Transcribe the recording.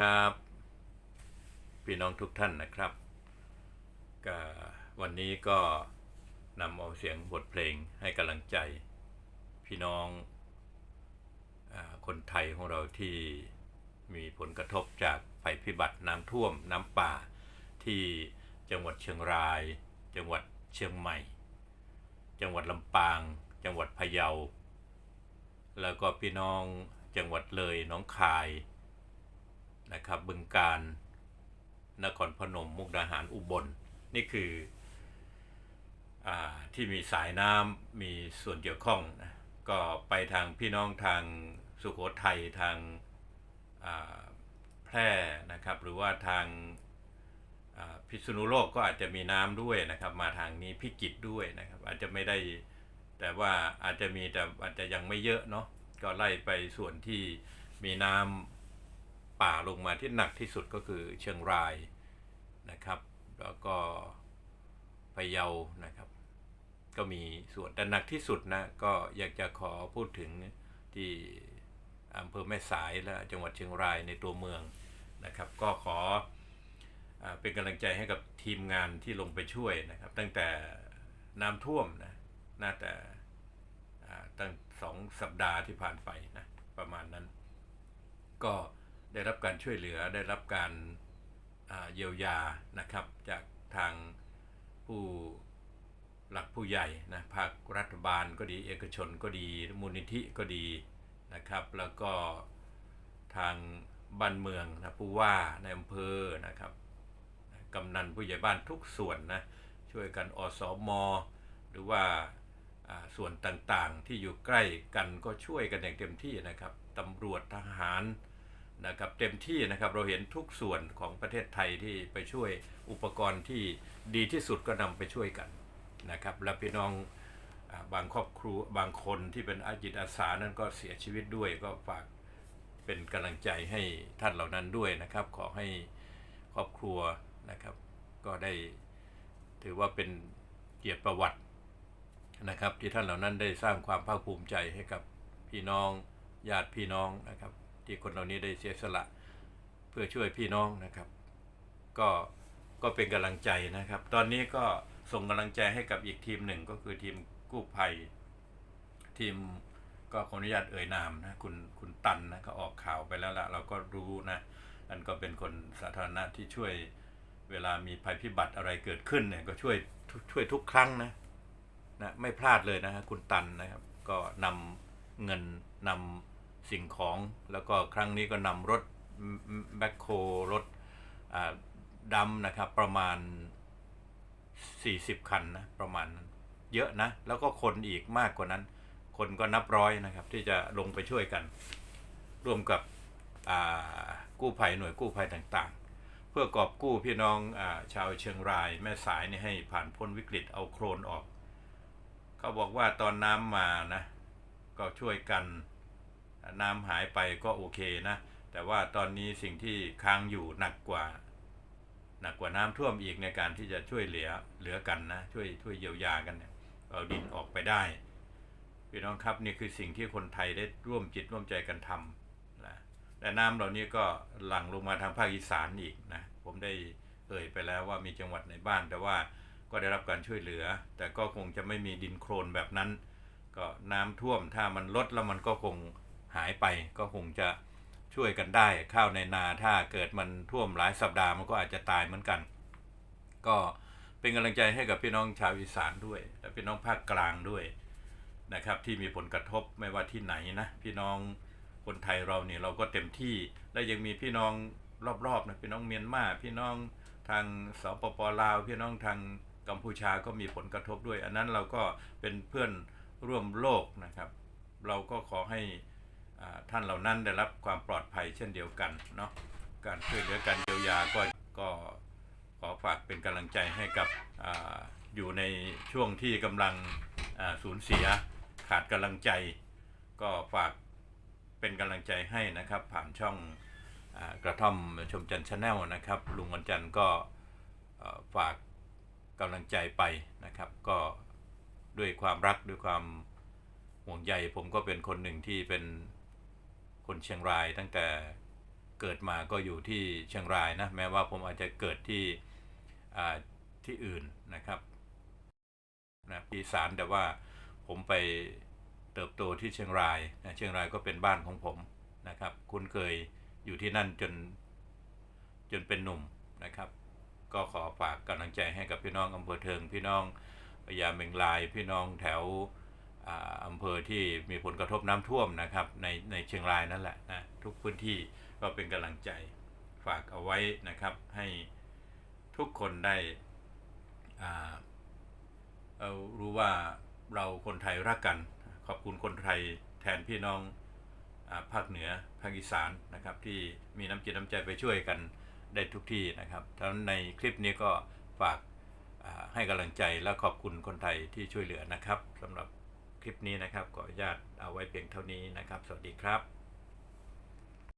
ครับ พี่น้องทุกท่านนะครับก็วันนี้ก็นำเอาเสียงบทเพลงให้กำลังใจ พี่น้องอคนไทยของเราที่มีผลกระทบจากภัยพิบัติน้ำท่วมน้ำป่า ที่จังหวัดเชียงราย จังหวัดเชียงใหม่ จังหวัดลำปาง จังหวัดพะเยา แล้วก็พี่น้องจังหวัดเลยน้องคาย นะครับบึงการนครพนมมุกดาหารอุบลนี่คืออาที่มีสายน้ำมีส่วนเกี่ยวข้องนะก็ไปทางพี่น้องทางสุโขทัยทางอ่าแพร่นะครับ หรือว่าทางอ่าพิษณุโลกก็อาจจะมีน้ำด้วยนะครับ มาทางนี้พิจิตด้วยนะครับ อาจจะไม่ได้แต่ว่าอาจจะมีแต่อาจจะยังไม่เยอะเนาะก็ไล่ไปส่วนที่มีน้ำ ป่าลงมาที่หนักที่สุดก็คือเชียงรายนะครับ แล้วก็พะเยานะครับ ก็มีส่วนแต่หนักที่สุดนะก็อยากจะขอพูดถึงที่อำเภอแม่สายและจังหวัดเชียงรายในตัวเมืองนะครับ ก็ขออเป็นกำลังใจให้กับทีมงานที่ลงไปช่วยนะครับ ตั้งแต่น้ำท่วมนะน่าจะอ่ตั้งสองสัปดาห์ที่ผ่านไปนะประมาณนั้น ก็ ได้รับการช่วยเหลือได้รับการเยียวยานะครับ จากทางผู้หลักผู้ใหญ่นะภาครัฐบาลก็ดีเอกชนก็ดีมูลนิธิก็ดีนะครับ แล้วก็ทางบ้านเมืองนะผู้ว่าในอำเภอนะครับกำนันผู้ใหญ่บ้านทุกส่วนนะช่วยกันอสมหรือว่าส่วนต่างๆที่อยู่ใกล้กันก็ช่วยกันอย่างเต็มที่นะครับตำรวจทหาร นะครับเต็มที่นะครับเราเห็นทุกส่วนของประเทศไทยที่ไปช่วยอุปกรณ์ที่ดีที่สุดก็นำไปช่วยกันนะครับและพี่น้องบางครอบครัวบางคนที่เป็นอาจิตอาสานั้นก็เสียชีวิตด้วยก็ฝากเป็นกำลังใจให้ท่านเหล่านั้นด้วยนะครับ ขอให้ครอบครัวนะครับ ก็ได้ถือว่าเป็นเกียรติประวัตินะครับ ที่ท่านเหล่านั้นได้สร้างความภาคภูมิใจให้กับพี่น้องญาติพี่น้องนะครับ ที่คนเหล่านี้ได้เสียสละเพื่อช่วยพี่น้องนะครับ ก็ก็เป็นกำลังใจนะครับ ตอนนี้ก็ส่งกำลังใจให้กับอีกทีมหนึ่งก็คือทีมกู้ภัย ทีมก็ขออนุญาตเอ่ยนามนะคุณคุณตันนะก็ออกข่าวไปแล้วละเราก็รู้นะนั่นก็เป็นคนสาธารณะที่ช่วยเวลามีภัยพิบัติอะไรเกิดขึ้นเนี่ยก็ช่วยช่วยทุกครั้งนะนะไม่พลาดเลยนะคุณตันนะครับ ก็นำเงินนำ สิ่งของ แล้วก็ครั้งนี้ก็นำรถแบ็คโครถดำนะครับ ประมาณ 40 คันนะประมาณนั้นเยอะนะ แล้วก็คนอีกมากกว่านั้น คนก็นับร้อยนะครับ ที่จะลงไปช่วยกัน ร่วมกับกู้ภัยหน่วยกู้ภัยต่างๆ เพื่อกอบกู้พี่น้องอาชาวเชียงราย แม่สายนี่ให้ผ่านพ้นวิกฤตเอาโครนออก เขาบอกว่าตอนน้ำมานะ ก็ช่วยกัน น้ำหายไปก็โอเคนะ แต่ว่าตอนนี้สิ่งที่ค้างอยู่หนักกว่า หนักกว่าน้ำท่วมอีกในการที่จะช่วยเหลือเหลือกันนะ ช่วยช่วยเยียวยากันเนี่ยเอาดินออกไปได้พี่น้องครับนี่คือสิ่งที่คนไทยได้ร่วมจิตร่วมใจกันทำนะและน้ำเหล่านี้ก็หลั่งลงมาทางภาคอีสานอีกนะผมได้เอ่ยไปแล้วว่ามีจังหวัดไหนบ้างแต่ว่าก็ได้รับการช่วยเหลือ แต่ก็คงจะไม่มีดินโคลนแบบนั้น ก็น้ำท่วมถ้ามันลดแล้วมันก็คง หายไปก็คงจะช่วยกันได้ข้าวในนาถ้าเกิดมันท่วมหลายสัปดาห์มันก็อาจจะตายเหมือนกัน ก็เป็นกำลังใจให้กับพี่น้องชาวอีสานด้วย และพี่น้องภาคกลางด้วยนะครับ ที่มีผลกระทบไม่ว่าที่ไหนนะพี่น้องคนไทยเราเนี่ยเราก็เต็มที่และยังมีพี่น้องรอบๆนะพี่น้องเมียนมาพี่น้องทางสปปลาว พี่น้องทางกัมพูชาก็มีผลกระทบด้วย อันนั้นเราก็เป็นเพื่อนร่วมโลกนะครับ เราก็ขอให้ ท่านเหล่านั้นได้รับความปลอดภัยเช่นเดียวกันเนาะการช่วยเหลือการเยียวยาก็ก็ขอฝากเป็นกำลังใจให้กับออยู่ในช่วงที่กำลังสูญเสียขาดกำลังใจ ก็ฝากเป็นกำลังใจให้นะครับ ผ่านช่องอกระท่อมชมจันทร์ชาแนลนะครับ ลุงวันจันทร์ก็ฝากกำลังใจไปนะครับ ก็ด้วยความรักด้วยความห่วงใยผมก็เป็นคนหนึ่งที่เป็น คนเชียงรายตั้งแต่เกิดมาก็อยู่ที่เชียงรายนะแม้ว่าผมอาจจะเกิดที่ที่อื่นนะครับนะอีสานแต่ว่าผมไปเติบโตที่เชียงรายนะเชียงรายก็เป็นบ้านของผมนะครับ คุ้นเคยอยู่ที่นั่นจนจนเป็นหนุ่มนะครับ ก็ขอฝากกำลังใจให้กับพี่น้องอำเภอเทิงพี่น้องพญาเมงลายพี่น้องแถว อำเภอที่มีผลกระทบน้ำท่วมนะครับในในเชียงรายนั่นแหละนะทุกพื้นที่ก็เป็นกำลังใจฝากเอาไว้นะครับให้ทุกคนได้อ่าเอารู้ว่าเราคนไทยรักกัน ขอบคุณคนไทยแทนพี่น้องอาภาคเหนือภาคอีสานนะครับที่มีน้ำจิตน้ำใจไปช่วยกันได้ทุกที่นะครับทั้งในคลิปนี้ก็ฝากอ่าให้กำลังใจและขอบคุณคนไทยที่ช่วยเหลือนะครับสำหรับ คลิปนี้นะครับขออนุญาตเอาไว้เพียงเท่านี้นะครับ สวัสดีครับ